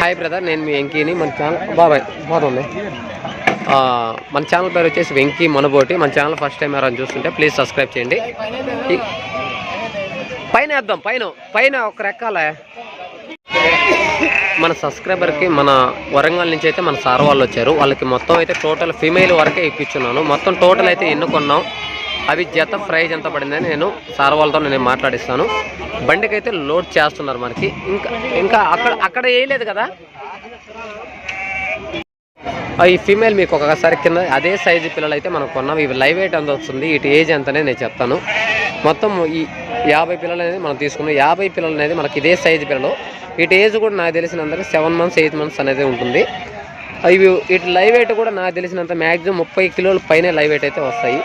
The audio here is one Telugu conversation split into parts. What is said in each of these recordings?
హాయ్ బ్రదర్ నేను మీ వెంకీని మన ఛానల్ బాబాయ్ బాగుంది మన ఛానల్ పేరు వచ్చేసి వెంకీ మనబోటి. మన ఛానల్ ఫస్ట్ టైం ఎవరైనా చూస్తుంటే ప్లీజ్ సబ్స్క్రైబ్ చేయండి. పైన వేద్దాం పైన పైన ఒక రెక్కాల. మన సబ్స్క్రైబర్కి మన వరంగల్ నుంచి అయితే మన సార్ వాళ్ళు వచ్చారు. వాళ్ళకి మొత్తం అయితే టోటల్ ఫీమేల్ వరకే ఇప్పించున్నాను. మొత్తం టోటల్ అయితే ఎన్నుకున్నాం. అవి జత ప్రైజ్ ఎంత పడిందని నేను సార్ వాళ్ళతో నేను మాట్లాడిస్తాను. బండికి అయితే లోడ్ చేస్తున్నారు మనకి. ఇంకా ఇంకా అక్కడ అక్కడ వేయలేదు కదా? ఈ ఫీమేల్ మీకు ఒకసారి కింద అదే సైజు పిల్లలు అయితే మనం కొన్నాం. ఇవి లైవ్ వెయిట్ ఎంత వస్తుంది? ఇటు ఏజ్ ఎంతనే నేను చెప్తాను. మొత్తం ఈ యాభై పిల్లలు అనేది మనం తీసుకున్నాం. యాభై పిల్లలు అనేది మనకి ఇదే సైజు పిల్లలు. ఇటు ఏజ్ కూడా నాకు తెలిసినంత సెవెన్ మంత్స్ ఎయిట్ మంత్స్ అనేది ఉంటుంది. ఇవి ఇటు లైవ్ వెయిట్ కూడా నాకు తెలిసినంత మ్యాక్సిమం ముప్పై కిలోల పైనే లైవ్ వెయిట్ అయితే వస్తాయి.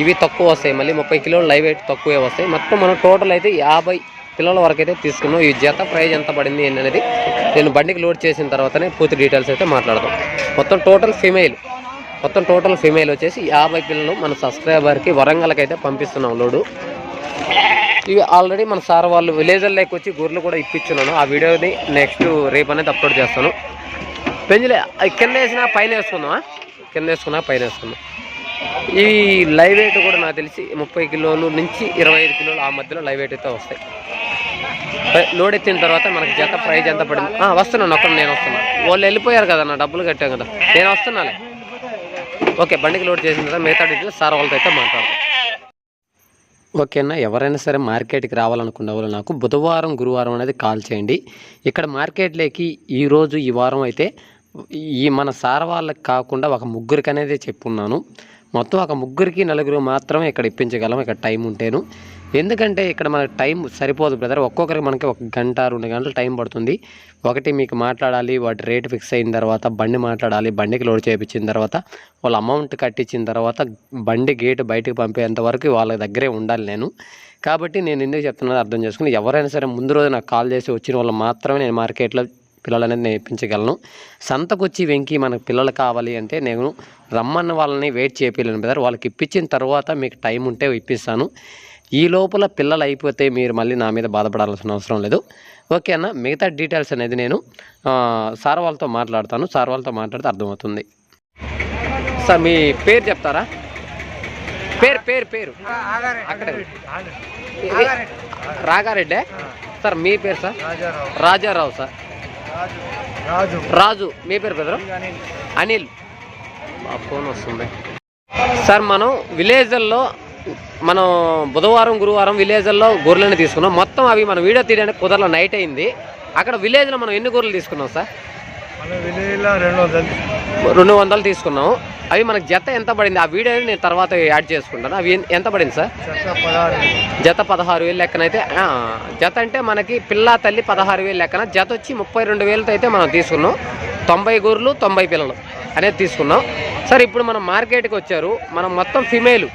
ఇవి తక్కువ వస్తాయి. మళ్ళీ ముప్పై కిలోలు లైవ్ వెయిట్ తక్కువే వస్తాయి. మొత్తం మనం టోటల్ అయితే యాభై పిల్లల వరకు అయితే తీసుకున్నాం. ఈ జత ప్రైజ్ ఎంత పడింది అనేది నేను బండికి లోడ్ చేసిన తర్వాతనే పూర్తి డీటెయిల్స్ అయితే మాట్లాడదాం. మొత్తం టోటల్ ఫీమేల్. మొత్తం టోటల్ ఫీమేల్ వచ్చేసి యాభై పిల్లలు మన సబ్స్క్రైబర్కి వరంగల్కి అయితే పంపిస్తున్నాం లోడు. ఇవి ఆల్రెడీ మన సార్ వాళ్ళు విలేజర్లోకి వచ్చి గొర్రెలు కూడా ఇప్పించున్నాను. ఆ వీడియోని నెక్స్ట్ రేపు అనేది అప్లోడ్ చేస్తాను. పెంజులే కింద వేసినా పైన వేసుకుందామా? కింద వేసుకున్నా పైన వేసుకుందాం. ఈ లైవ్ వెయిట్ కూడా నాకు తెలిసి ముప్పై కిలోలు నుంచి ఇరవై ఐదు కిలోలు ఆ మధ్యలో లైవ్ వెయిట్ అయితే వస్తాయి. లోడ్ ఎత్తిన తర్వాత మనకి జత ప్రైజ్ ఎంత పడింది? వస్తున్నాను ఒక్కడ నేను వస్తున్నాను వాళ్ళు వెళ్ళిపోయారు కదా నా డబ్బులు కట్టాం కదా. నేను వస్తున్నాలే. ఓకే బండికి లోడ్ చేసిన తర్వాత మిగతా డీటెయిల్స్ సార్ వాళ్ళతో అయితే మాట్లాడతాం. ఓకేనా ఎవరైనా సరే మార్కెట్కి రావాలనుకున్న వాళ్ళు నాకు బుధవారం గురువారం అనేది కాల్ చేయండి. ఇక్కడ మార్కెట్లోకి ఈరోజు ఈ వారం అయితే ఈ మన సార్ వాళ్ళకి కాకుండా ఒక ముగ్గురికి అనేది చెప్పున్నాను. మొత్తం ఒక ముగ్గురికి నలుగురు మాత్రమే ఇక్కడ ఇప్పించగలం ఇక్కడ టైం ఉంటేను. ఎందుకంటే ఇక్కడ మనకి టైం సరిపోదు బ్రదర్. ఒక్కొక్కరికి మనకి ఒక గంట రెండు గంటలు టైం పడుతుంది. ఒకటి మీకు మాట్లాడాలి వాటి రేట్ ఫిక్స్ అయిన తర్వాత బండి మాట్లాడాలి బండికి లోడ్ చేయించిన తర్వాత వాళ్ళ అమౌంట్ కట్టించిన తర్వాత బండి గేట్ బయటకు పంపేంత వరకు వాళ్ళ దగ్గరే ఉండాలి నేను. కాబట్టి నేను ఎందుకు చెప్తున్నాను అర్థం చేసుకుని ఎవరైనా సరే ముందు రోజు నాకు కాల్ చేసి వచ్చిన వాళ్ళు మాత్రమే నేను మార్కెట్లో పిల్లలు అనేది నేను ఇప్పించగలను సంతకొచ్చి వెంకి మనకు పిల్లలు కావాలి అంటే నేను రమ్మన్న వాళ్ళని వెయిట్ చేయలేను బ్రదర్ వాళ్ళకి ఇప్పించిన తర్వాత మీకు టైం ఉంటే ఇప్పిస్తాను. ఈ లోపల పిల్లలు అయిపోతే మీరు మళ్ళీ నా మీద బాధపడాల్సిన అవసరం లేదు. ఓకే అన్న? మిగతా డీటెయిల్స్ అనేది నేను సార్ వాళ్ళతో మాట్లాడతాను. సార్ వాళ్ళతో మాట్లాడితే అర్థమవుతుంది. సార్ మీ పేరు చెప్తారా? పేరు పేరు పేరు. అక్కడే. రాగారెడ్డే? సార్ మీ పేరు సార్? రాజారావు సార్. రాజు. రాజు. మీ పేరు బ్రదర్? అనిల్ మా ఫోన్ వస్తుంది. సార్ మనం విలేజ్ల్లో మనం బుధవారం గురువారం విలేజ్ల్లో గొర్రెలను తీసుకున్నాం. మొత్తం అవి మనం వీడియో తీయడానికి కుదరలో నైట్ అయింది. అక్కడ విలేజ్లో మనం ఎన్ని గొర్రెలు తీసుకున్నాం సార్? రెండు వందలు తీసుకున్నాం. అవి మనకు జత ఎంత పడింది? ఆ వీడియోని నేను తర్వాత యాడ్ చేసుకుంటాను. అవి ఎంత పడింది సార్? జత పదహారు వేలు. లెక్కనైతే జత అంటే మనకి పిల్ల తల్లి పదహారు వేలు లెక్కన జత వచ్చి ముప్పై రెండు వేలతో అయితే మనం తీసుకున్నాం. తొంభై గొర్రెలు తొంభై పిల్లలు అనేది తీసుకున్నాం. సార్ ఇప్పుడు మనం మార్కెట్కి వచ్చారు. మనం మొత్తం ఫిమేల్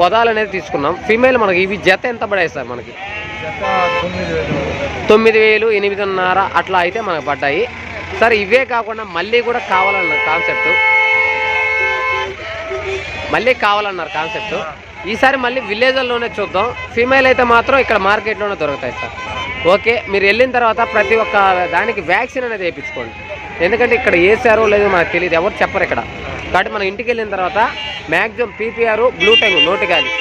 పొదాలు అనేది తీసుకున్నాం. ఫిమేల్ మనకి ఇవి జత ఎంత పడాయి సార్ మనకి? తొమ్మిది వేలు ఎనిమిదిన్నర అట్లా అయితే మనకు పడ్డాయి. సార్ ఇవే కాకుండా మళ్ళీ కూడా కావాలన్నారు కాన్సెప్ట్. మళ్ళీ కావాలన్నారు కాన్సెప్ట్. ఈసారి మళ్ళీ విలేజ్లోనే చూద్దాం. ఫీమేల్ అయితే మాత్రం ఇక్కడ మార్కెట్లోనే దొరుకుతాయి సార్. ఓకే మీరు వెళ్ళిన తర్వాత ప్రతి ఒక్క దానికి వ్యాక్సిన్ అనేది వేయించుకోండి. ఎందుకంటే ఇక్కడ వేసారో లేదో మనకు తెలియదు. ఎవరు చెప్పరు ఇక్కడ. కాబట్టి మనం ఇంటికి వెళ్ళిన తర్వాత మ్యాక్సిమం పీపీఆర్ బ్లూ టైమ్ నోటిగాలి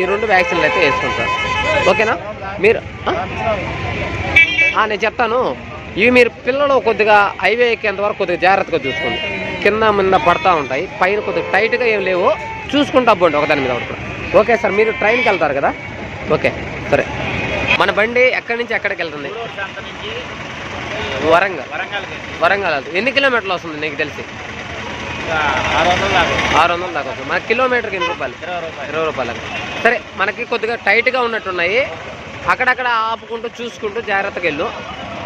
ఈ రెండు వ్యాక్సిన్లు అయితే వేసుకుంటారు ఓకేనా? మీరు నేను చెప్తాను. ఇవి మీరు పిల్లలు కొద్దిగా హైవే ఎక్కేంత వరకు కొద్దిగా జాగ్రత్తగా చూసుకోండి. కింద మిన్న పడతా ఉంటాయి. పైన కొద్దిగా టైట్గా ఏం లేవు. చూసుకుంటా పోండి ఒకదాని మీద ఒకటి ఓకే సార్ మీరు ట్రైన్కి వెళ్తారు కదా? ఓకే సరే. మన బండి ఎక్కడి నుంచి ఎక్కడికి వెళ్తుంది? వరంగల్. వరంగల్ వెళ్తుంది. ఎన్ని కిలోమీటర్లు వస్తుంది నీకు తెలిసి? ఆరు వందల దాకా ఆరు దాకా వస్తుంది. మన కిలోమీటర్కి ఎన్ని రూపాయలు? ఇరవై రూపాయలు. సరే మనకి కొద్దిగా టైట్గా ఉన్నట్టున్నాయి. అక్కడక్కడ ఆపుకుంటూ చూసుకుంటూ జాగ్రత్తగా వెళ్ళు.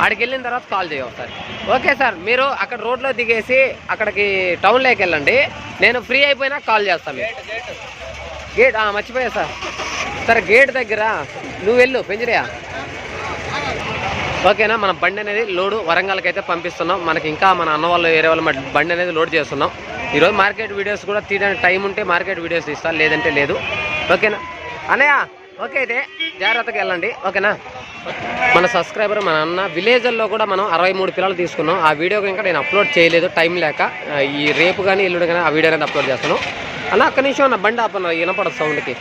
ఆడికి వెళ్ళిన తర్వాత కాల్ చేయ ఒకసారి. ఓకే సార్ మీరు అక్కడ రోడ్లో దిగేసి అక్కడికి టౌన్లోకి వెళ్ళండి. నేను ఫ్రీ అయిపోయినా కాల్ చేస్తాను మీకు. గేట్ మర్చిపోయా సార్. సరే గేట్ దగ్గర నువ్వు వెళ్ళు పెంజరియా ఓకేనా మన బండి అనేది లోడు వరంగల్కి అయితే పంపిస్తున్నాం. మనకి ఇంకా మన అన్న వాళ్ళు వేరే వాళ్ళు మన బండి అనేది లోడ్ చేస్తున్నాం. ఈరోజు మార్కెట్ వీడియోస్ కూడా తీయడానికి టైం ఉంటే మార్కెట్ వీడియోస్ ఇస్తా లేదంటే లేదు. ఓకేనా? అన్నయ్య ఓకే అయితే జాగ్రత్తగా వెళ్ళండి. ఓకేనా? మన సబ్స్క్రైబర్ మన అన్న విలేజ్ల్లో కూడా మనం అరవై మూడు పిల్లలు తీసుకున్నాం. ఆ వీడియో ఇంకా నేను అప్లోడ్ చేయలేదు టైం లేక ఈ రేపు కానీ ఎల్లుండి కానీ ఆ వీడియో అనేది అప్లోడ్ చేస్తాను అన్న ఒక్క నిమిషం అన్న బండి ఆపన్న వినపడదు సౌండ్కి.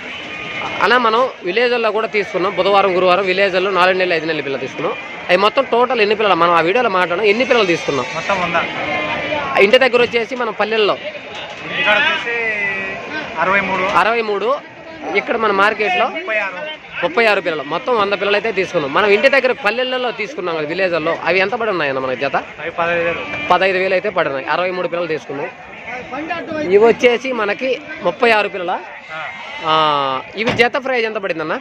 అన్న మనం విలేజ్ల్లో కూడా తీసుకున్నాం. బుధవారం గురువారం విలేజ్ల్లో నాలుగు నెలలు ఐదు నెలల పిల్లలు తీసుకున్నాం. అవి మొత్తం టోటల్ ఎన్ని పిల్లలు? మనం ఆ వీడియోలో మాట్లాడడం ఎన్ని పిల్లలు తీసుకున్నాం? మొత్తం ఉందా ఇంటి దగ్గర వచ్చేసి మనం పల్లెల్లో అరవై మూడు. అరవై మూడు. ఇక్కడ మన మార్కెట్లో ముప్పై ఆరు పిల్లలు. మొత్తం వంద పిల్లలు అయితే తీసుకున్నాం. మనం ఇంటి దగ్గర పల్లెల్లో తీసుకున్నాం కదా విలేజ్ల్లో. అవి ఎంత పడి ఉన్నాయన్న మన జత? పదహైదు వేలు. అయితే పడినాయి అరవై మూడు పిల్లలు తీసుకున్నాం. ఇవి వచ్చేసి మనకి ముప్పై ఆరు పిల్లల. ఇవి జత ప్రైజ్ ఎంత పడిందన్న?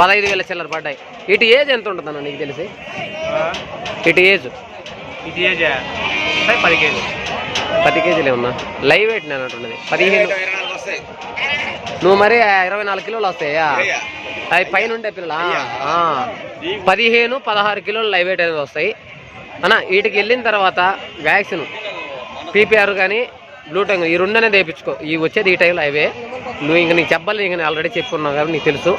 పదహైదు వేల చిల్లర పడ్డాయి. ఇటు ఏజ్ ఎంత ఉంటుందన్న నీకు తెలిసి? ఇటు ఏజ్? ఇది ఏజ్ పది కేజీ పది కేజీలే ఉన్నా. లైవ్ వెయిట్ నేను అంటున్నది. పదిహేను నువ్వు మరి ఇరవై నాలుగు కిలోలు వస్తాయా? అవి పైన ఉండే పిల్లలా. పదిహేను పదహారు కిలోలు లైవ్ వెయిట్ అనేది వస్తాయి. అన్న వీటికి వెళ్ళిన తర్వాత వ్యాక్సిన్ పీపీఆర్ కానీ బ్లూటంగ్ ఈ రెండు అనేది వేయించుకో. ఈ వచ్చేది ఈ టైంలో అవే. నువ్వు ఇంక నీకు చెప్పాలి ఇంక నేను ఆల్రెడీ చెప్పుకున్నావు కాబట్టి నీకు తెలుసు.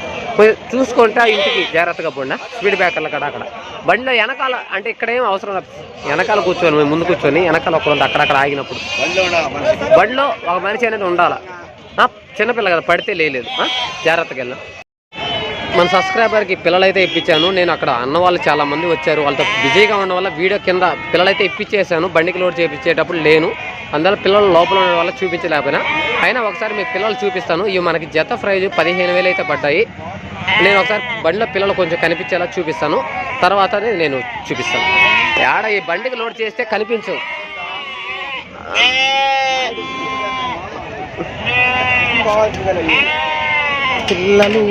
చూసుకుంటే ఇంటికి జాగ్రత్తగా పోండా. స్పీడ్ బ్రేకర్లు అక్కడ అక్కడ. బండిలో వెనకాల అంటే ఇక్కడ ఏం అవసరం వెనకాల కూర్చొని ముందు కూర్చొని వెనకాల ఒక అక్కడక్కడ ఆగినప్పుడు. బండిలో ఒక మనిషి అనేది ఉండాలా. చిన్నపిల్ల కదా పడితే లేదు జాగ్రత్తగా వెళ్ళాం. మన సబ్స్క్రైబర్కి పిల్లలైతే ఇప్పించాను. నేను అక్కడ అన్న వాళ్ళు చాలామంది వచ్చారు. వాళ్ళతో బిజీగా ఉండడం వల్ల వీడియో కింద పిల్లలైతే ఇప్పించేసాను బండికి లోడ్ చేయించేటప్పుడు లేను. అందువల్ల పిల్లలు లోపల ఉండడం వల్ల చూపించలేకపోయినా. అయినా ఒకసారి మీకు పిల్లలు చూపిస్తాను. ఇవి మనకి జత ప్రైజ్ పదిహేను వేలు అయితే పడ్డాయి. నేను ఒకసారి బండిలో పిల్లలు కొంచెం కనిపించేలా చూపిస్తాను. తర్వాత నేను చూపిస్తాను. ఏడ ఈ బండికి లోడ్ చేస్తే కనిపించవు. పిల్లలు.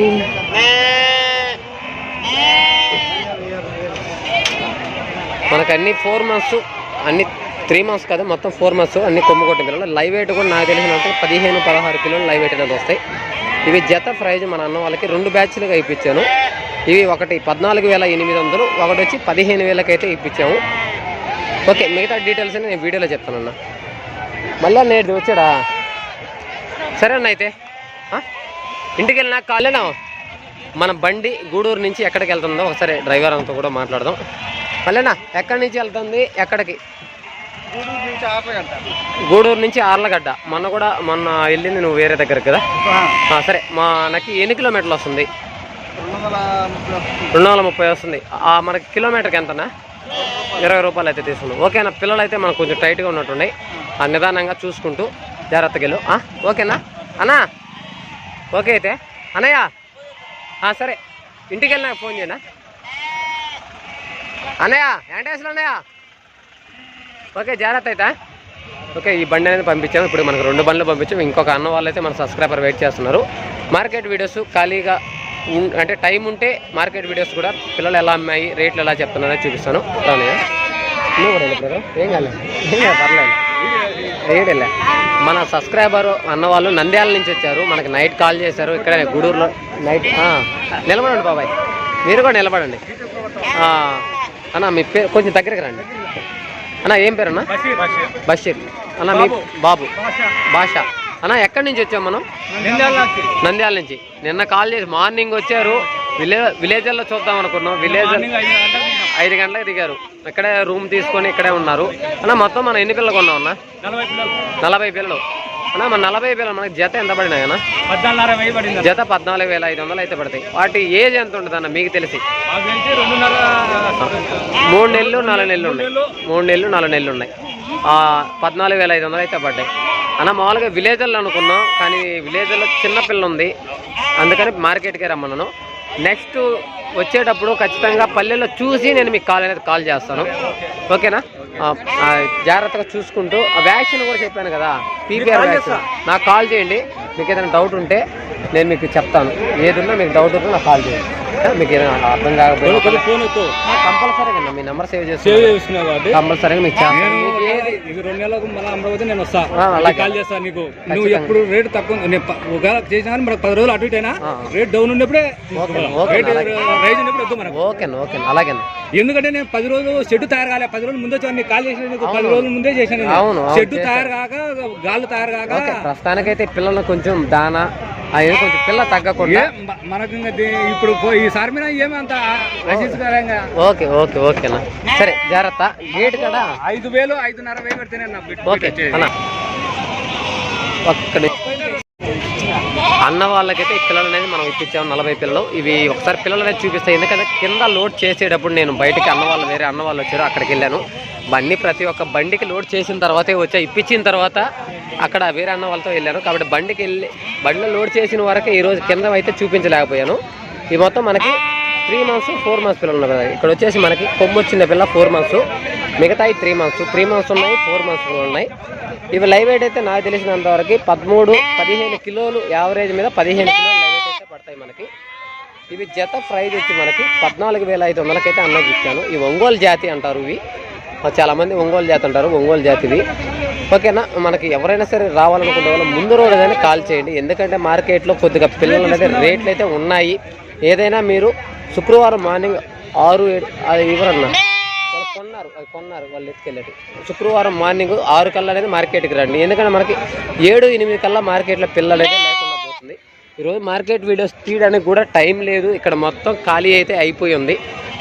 మనకు అన్ని ఫోర్ మంత్స్ అన్ని త్రీ మంత్స్ కదా మొత్తం ఫోర్ మంత్స్ అన్ని కొమ్ము కొట్టిన పిల్లలు. లైవ్ వెయిట్ కూడా నాకు తెలిసినంత పదిహేను పదహారు కిలోలు లైవ్ వెయిట్ అనేది వస్తాయి. ఇవి జత ప్రైజ్ మన అన్న వాళ్ళకి రెండు బ్యాచ్లుగా ఇప్పించాను. ఇవి ఒకటి పద్నాలుగు వేల ఎనిమిది వందలు ఒకటి వచ్చి పదిహేను వేలకైతే ఇప్పించాము. ఓకే మిగతా డీటెయిల్స్ నేను వీడియోలో చెప్తానన్నా. మళ్ళీ నేడు వచ్చాడా? సరే అన్న అయితే. ఇంటికి వెళ్ళినా కాలేనా? మన బండి గూడూరు నుంచి ఎక్కడికి వెళ్తుందో ఒకసారి డ్రైవర్ అంతా కూడా మాట్లాడదాం. మళ్ళీనా ఎక్కడి నుంచి వెళ్తుంది ఎక్కడికి? గూడూరు నుంచి ఆర్లగడ్డ. మొన్న కూడా మొన్న వెళ్ళింది నువ్వు వేరే దగ్గరికి కదా? సరే సరే మనకి ఎన్ని కిలోమీటర్లు వస్తుంది? రెండు వందల ముప్పై వస్తుంది. మనకి కిలోమీటర్కి ఎంతనా? ఇరవై రూపాయలు అయితే తీసుకున్నాం ఓకేనా పిల్లలు అయితే మనకు కొంచెం టైట్గా ఉన్నట్టున్నాయి ఆ నిదానంగా చూసుకుంటూ జాగ్రత్తగా వెళ్ళు. ఓకేనా? అన్నా? ఓకే అయితే. అన్నయ్య? సరే. ఇంటికి వెళ్ళినాక ఫోన్ చేయనా? అన్నయ్య ఏంటేసిన అన్నయ్య? ఓకే జాగ్రత్త అయితే. ఓకే ఈ బండి అనేది పంపించాము. ఇప్పుడు మనకు రెండు బండ్లు పంపించాము. ఇంకొక అన్న వాళ్ళు అయితే మన సబ్స్క్రైబర్ వెయిట్ చేస్తున్నారు. మార్కెట్ వీడియోస్ ఖాళీగా అంటే టైం ఉంటే మార్కెట్ వీడియోస్ కూడా పిల్లలు ఎలా అమ్మాయి రేట్లు ఎలా చెప్తున్నారో చూపిస్తాను. నువ్వు కూడా ఏం కాలేదు. ఏం కాదు పర్లేదు. ఏడలే మన సబ్స్క్రైబర్ అన్న వాళ్ళు నంద్యాల నుంచి వచ్చారు. మనకి నైట్ కాల్ చేశారు. ఇక్కడ గూడూరులో నైట్ నిలబడండి బాబాయ్. మీరు కూడా నిలబడండి. అన్న మీ పేరు కొంచెం దగ్గరికి రండి. అన్న ఏం పేరు అన్న బషీర్. అన్న మీ బాబు. భాష. అన్న ఎక్కడి నుంచి వచ్చాం మనం? నంద్యాల నుంచి. నిన్న కాల్ చేసి మార్నింగ్ వచ్చారు. విలే విలేజ్లో చూద్దాం అనుకున్నాం. విలేజ్ ఐదు గంటలకు దిగారు. ఇక్కడే రూమ్ తీసుకొని ఇక్కడే ఉన్నారు. అన్న మొత్తం మనం ఎన్ని పిల్లలు కొన్నాం అన్న? నలభై పిల్లలు. అన్న మన నలభై పిల్లలు మనకి జత ఎంత పడినాయి అన్న? జత పద్నాలుగు వేల ఐదు వందలు అయితే పడతాయి. వాటి ఏజ్ ఎంత ఉంటుంది అన్న? మీకు తెలిసి. మూడు నెలలు నాలుగు నెలలు ఉన్నాయి. మూడు నెలలు. నాలుగు నెలలు ఉన్నాయి. ఆ, పద్నాలుగు వేల ఐదు వందలు అయితే పడ్డాయి. అన్న మామూలుగా విలేజ్లో అనుకున్నాం కానీ విలేజ్లో చిన్న పిల్ల ఉంది. అందుకని మార్కెట్కే రమ్మన్నాను. నెక్స్ట్ వచ్చేటప్పుడు ఖచ్చితంగా పల్లెల్లో చూసి నేను మీకు కాల్ అనేది కాల్ చేస్తాను. ఓకేనా? జాగ్రత్తగా చూసుకుంటూ ఆ వ్యాక్సిన్ కూడా చెప్పాను కదా పీపీఆర్ వ్యాక్సిన్. నాకు కాల్ చేయండి. మీకు ఏదైనా డౌట్ ఉంటే నేను మీకు చెప్తాను. ఏది ఉన్నా మీకు డౌట్ ఉంటే నాకు కాల్ చేయండి. మీకు ఏదైనా అర్థం ఎత్తు కంపల్సరీగా మీ నెంబర్ సేవ్ కాబట్టి కంపల్సరీగా మీకు చేస్తాను రెండు నెలలకు మళ్ళీ అమరావతి నేను వస్తా. కాల్ చేస్తా నీకు. నువ్వు ఎప్పుడు రేట్ తక్కువ ఒకవేళ చేసినా కానీ మనకు పది రోజులు అటు ఇటు అయినా. రేట్ డౌన్ ఉన్నప్పుడే ఓకే, ఓకే, రేట్ అలాగే. రైజ్ ఉన్నప్పుడు వద్దు మనకు. ఓకేనా ఓకేనా అలాగే. ఎందుకంటే నేను పది రోజులు షెడ్ తయారు కాలే. పది రోజులు ముందే నీకు కాల్ చేసిన నీకు పది రోజుల ముందే చేశాను అవును, షెడ్. తయారు కాక గాళ్ళు తయారు కాక. ప్రస్తుతానికైతే పిల్లలు కొంచెం దానా అది కొంచెం పిల్ల తగ్గకుండా. మనకు ఇప్పుడు ఈసారి మీద ఏమి అంత ఆశించుకోలేంగా ఓకే ఓకే ఓకేనా సరే జాగ్రత్త. గేట్ కాడ ఐదు వేలు ఐదున్నర వేలు పెడితేనే ఓకే అన్న. ఒక్కడి అన్న వాళ్ళకైతే ఈ పిల్లలు అనేది మనం ఇప్పించాము నలభై పిల్లలు. ఇవి ఒకసారి పిల్లలు అనేది చూపిస్తాయి. ఎందుకంటే కింద లోడ్ చేసేటప్పుడు నేను బయటకి అన్న వాళ్ళు వేరే అన్న వాళ్ళు వచ్చారు అక్కడికి వెళ్ళాను. బండి ప్రతి ఒక్క బండికి లోడ్ చేసిన తర్వాతే వచ్చా ఇప్పించిన తర్వాత అక్కడ వేరే అన్న వాళ్ళతో వెళ్ళాను. కాబట్టి బండికి వెళ్ళి బండిలో లోడ్ చేసిన వరకే ఈరోజు కింద అయితే చూపించలేకపోయాను. ఈ మొత్తం మనకి త్రీ మంత్స్ ఫోర్ మంత్స్ పిల్లలు ఉన్నారు కదా. ఇక్కడ వచ్చేసి మనకి కొమ్ము వచ్చిన పిల్ల ఫోర్ మంత్స్ మిగతాయి త్రీ మంత్స్ త్రీ మంత్స్ ఉన్నాయి ఫోర్ మంత్స్ కూడా ఉన్నాయి. ఇవి లైవ్ వెయిట్ అయితే నాకు తెలిసినంత వరకు పదమూడు పదిహేను కిలోలు యావరేజ్ మీద పదిహేను కిలోలు లైవ్ వెయిట్ అయితే పడతాయి మనకి. ఇవి జత ప్రైజ్ వచ్చి మనకి పద్నాలుగు వేల ఐదు వందలకైతే అన్నకి ఇచ్చాను. ఇవి ఒంగోలు జాతి అంటారు ఇవి. చాలామంది ఒంగోలు జాతి అంటారు ఒంగోలు జాతివి ఓకేనా? మనకి ఎవరైనా సరే రావాలనుకునే వాళ్ళు ముందు రోజు కానీ కాల్ చేయండి. ఎందుకంటే మార్కెట్లో కొద్దిగా పిల్లలు అనేది రేట్లు అయితే ఉన్నాయి. ఏదైనా మీరు శుక్రవారం మార్నింగ్ ఆరు ఏడు అది ఇవ్వరన్నా కొన్నారు వాళ్ళు ఎత్తుకెళ్ళారు శుక్రవారం మార్నింగ్ ఆరు కల్లా అనేది మార్కెట్కి రండి. ఎందుకంటే మనకి ఏడు ఎనిమిది కల్లా మార్కెట్లో పిల్లలు అయితే లేకుండా పోతుంది. ఈరోజు మార్కెట్ వీడియోస్ తీయడానికి కూడా టైం లేదు. ఇక్కడ మొత్తం ఖాళీ అయితే అయిపోయి ఉంది.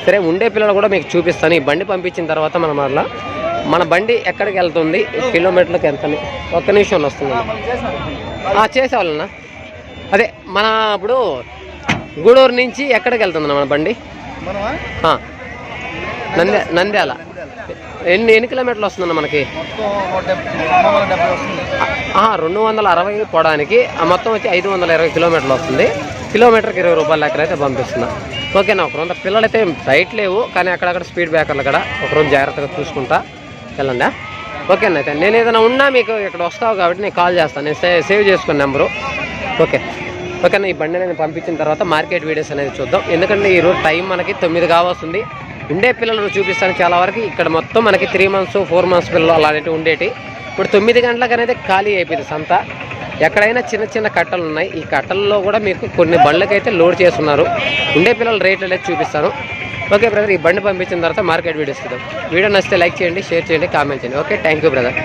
సరే ఉండే పిల్లలు కూడా మీకు చూపిస్తాను. ఈ బండి పంపించిన తర్వాత మనం అట్లా మన బండి ఎక్కడికి వెళ్తుంది? కిలోమీటర్లకు ఎంత? ఒక్క నిమిషం వస్తుంది చేసేవాళ్ళన్నా అదే మన ఇప్పుడు గూడూరు నుంచి ఎక్కడికి వెళ్తుంది మన బండి? నంద్యాల. ఎన్ని ఎన్ని కిలోమీటర్లు వస్తుందన్న మనకి? రెండు వందల అరవై పోవడానికి ఆ మొత్తం వచ్చి ఐదు వందల ఇరవై కిలోమీటర్లు వస్తుంది. కిలోమీటర్కి ఇరవై రూపాయల లెక్కన అయితే పంపిస్తున్నా. ఓకేనా ఒక రోజు పిల్లలు అయితే బయట లేవు కానీ అక్కడక్కడ స్పీడ్ బ్రేకర్లు కూడా ఒక రోజు జాగ్రత్తగా చూసుకుంటా. వెళ్ళండి ఓకేనా అయితే నేను ఏదైనా ఉన్నా మీకు ఇక్కడ వస్తావు కాబట్టి నేను కాల్ చేస్తాను నేను సే- సేవ్ చేసుకున్న నెంబరు. ఓకే ఓకేనా ఈ బండి అనేది పంపించిన తర్వాత మార్కెట్ వీడియోస్ అనేది చూద్దాం. ఎందుకంటే ఈరోజు టైం మనకి తొమ్మిది కావస్తుంది. ఉండే పిల్లలు చూపిస్తాను చాలా వరకు. ఇక్కడ మొత్తం మనకి త్రీ మంత్స్ ఫోర్ మంత్స్ పిల్లలు అలాంటివి ఉండేటి. ఇప్పుడు తొమ్మిది గంటలకు అనేది ఖాళీ అయిపోయింది సంత. ఎక్కడైనా చిన్న చిన్న కట్టలు ఉన్నాయి. ఈ కట్టల్లో కూడా మీకు కొన్ని బండ్లకైతే లోడ్ చేస్తున్నారు. ఉండే పిల్లల రేట్లు అనేది చూపిస్తాను. ఓకే బ్రదర్ ఈ బండి పంపించిన తర్వాత మార్కెట్ వీడియోస్ చూద్దాం. వీడియో నచ్చితే లైక్ చేయండి షేర్ చేయండి కామెంట్ చేయండి. Okay thank you brother.